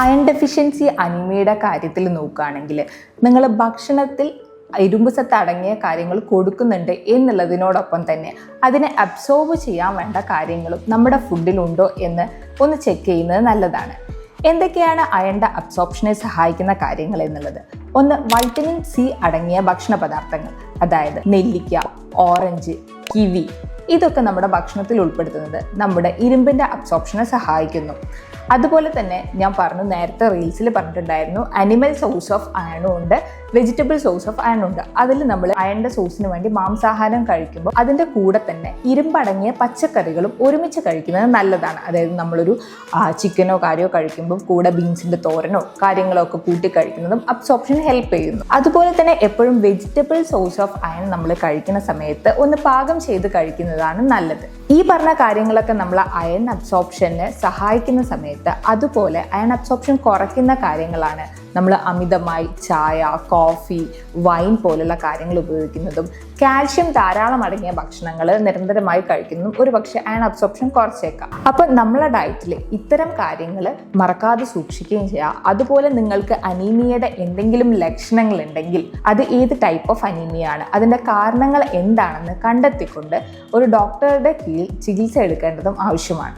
Iron deficiency അനിമയുടെ കാര്യത്തിൽ നോക്കുകയാണെങ്കിൽ നിങ്ങൾ ഭക്ഷണത്തിൽ ഇരുമ്പ് സത്ത് അടങ്ങിയ കാര്യങ്ങൾ കൊടുക്കുന്നുണ്ട് എന്നുള്ളതിനോടൊപ്പം തന്നെ അതിനെ അബ്സോർബ് ചെയ്യാൻ വേണ്ട കാര്യങ്ങളും നമ്മുടെ ഫുഡിലുണ്ടോ എന്ന് ഒന്ന് ചെക്ക് ചെയ്യുന്നത് നല്ലതാണ്. എന്തൊക്കെയാണ് അയണിന്റെ അബ്സോർപ്ഷനെ സഹായിക്കുന്ന കാര്യങ്ങൾ എന്നുള്ളത്? ഒന്ന് വൈറ്റമിൻ സി അടങ്ങിയ ഭക്ഷണ പദാർത്ഥങ്ങൾ അതായത് നെല്ലിക്ക ഓറഞ്ച് കിവി ഇതൊക്കെ നമ്മുടെ ഭക്ഷണത്തിൽ ഉൾപ്പെടുത്തുന്നത് നമ്മുടെ ഇരുമ്പിന്റെ അബ്സോർപ്ഷനെ സഹായിക്കുന്നു. അതുപോലെ തന്നെ ഞാൻ പറഞ്ഞു നേരത്തെ റീൽസിൽ പറഞ്ഞിട്ടുണ്ടായിരുന്നു അനിമൽ സോഴ്സ് ഓഫ് അയണും ഉണ്ട്. വെജിറ്റബിൾ സോഴ്സ് ഓഫ് അയൺ ഉണ്ട്. അതിൽ നമ്മൾ അയണിന്റെ സോഴ്സിന് വേണ്ടി മാംസാഹാരം കഴിക്കുമ്പോൾ അതിന്റെ കൂടെ തന്നെ ഇരുമ്പടങ്ങിയ പച്ചക്കറികളും ഒരുമിച്ച് കഴിക്കുന്നത് നല്ലതാണ്. അതായത് നമ്മളൊരു ചിക്കനോ കാര്യമോ കഴിക്കുമ്പോൾ കൂടെ ബീൻസിന്റെ തോരനോ കാര്യങ്ങളോ ഒക്കെ കൂട്ടി കഴിക്കുന്നതും അബ്സോപ്ഷൻ ഹെൽപ്പ് ചെയ്യുന്നു. അതുപോലെ തന്നെ എപ്പോഴും വെജിറ്റബിൾ സോഴ്സ് ഓഫ് അയൺ നമ്മൾ കഴിക്കുന്ന സമയത്ത് ഒന്ന് പാകം ചെയ്ത് കഴിക്കുന്നതാണ് നല്ലത്. ഈ പറഞ്ഞ കാര്യങ്ങളൊക്കെ നമ്മൾ അയൺ അബ്സോപ്ഷന് സഹായിക്കുന്ന സമയത്ത് അതുപോലെ അയൺ അബ്സോപ്ഷൻ കുറയ്ക്കുന്ന കാര്യങ്ങളാണ് നമ്മൾ അമിതമായി ചായ കോഫി വൈൻ പോലുള്ള കാര്യങ്ങൾ ഉപയോഗിക്കുന്നതും കാൽഷ്യം ധാരാളം അടങ്ങിയ ഭക്ഷണങ്ങൾ നിരന്തരമായി കഴിക്കുന്നതും ഒരു പക്ഷേ അയൺ അബ്സോർപ്ഷൻ കുറച്ചേക്കാം. അപ്പോൾ നമ്മളെ ഡയറ്റിൽ ഇത്തരം കാര്യങ്ങൾ മറക്കാതെ സൂക്ഷിക്കുകയും ചെയ്യുക അതുപോലെ നിങ്ങൾക്ക് അനീമിയയുടെ എന്തെങ്കിലും ലക്ഷണങ്ങൾ ഉണ്ടെങ്കിൽ അത് ഏത് ടൈപ്പ് ഓഫ് അനീമിയാണ് അതിന്റെ കാരണങ്ങൾ എന്താണെന്ന് കണ്ടെത്തിക്കൊണ്ട് ഒരു ഡോക്ടറുടെ കീഴിൽ ചികിത്സ എടുക്കേണ്ടതും ആവശ്യമാണ്.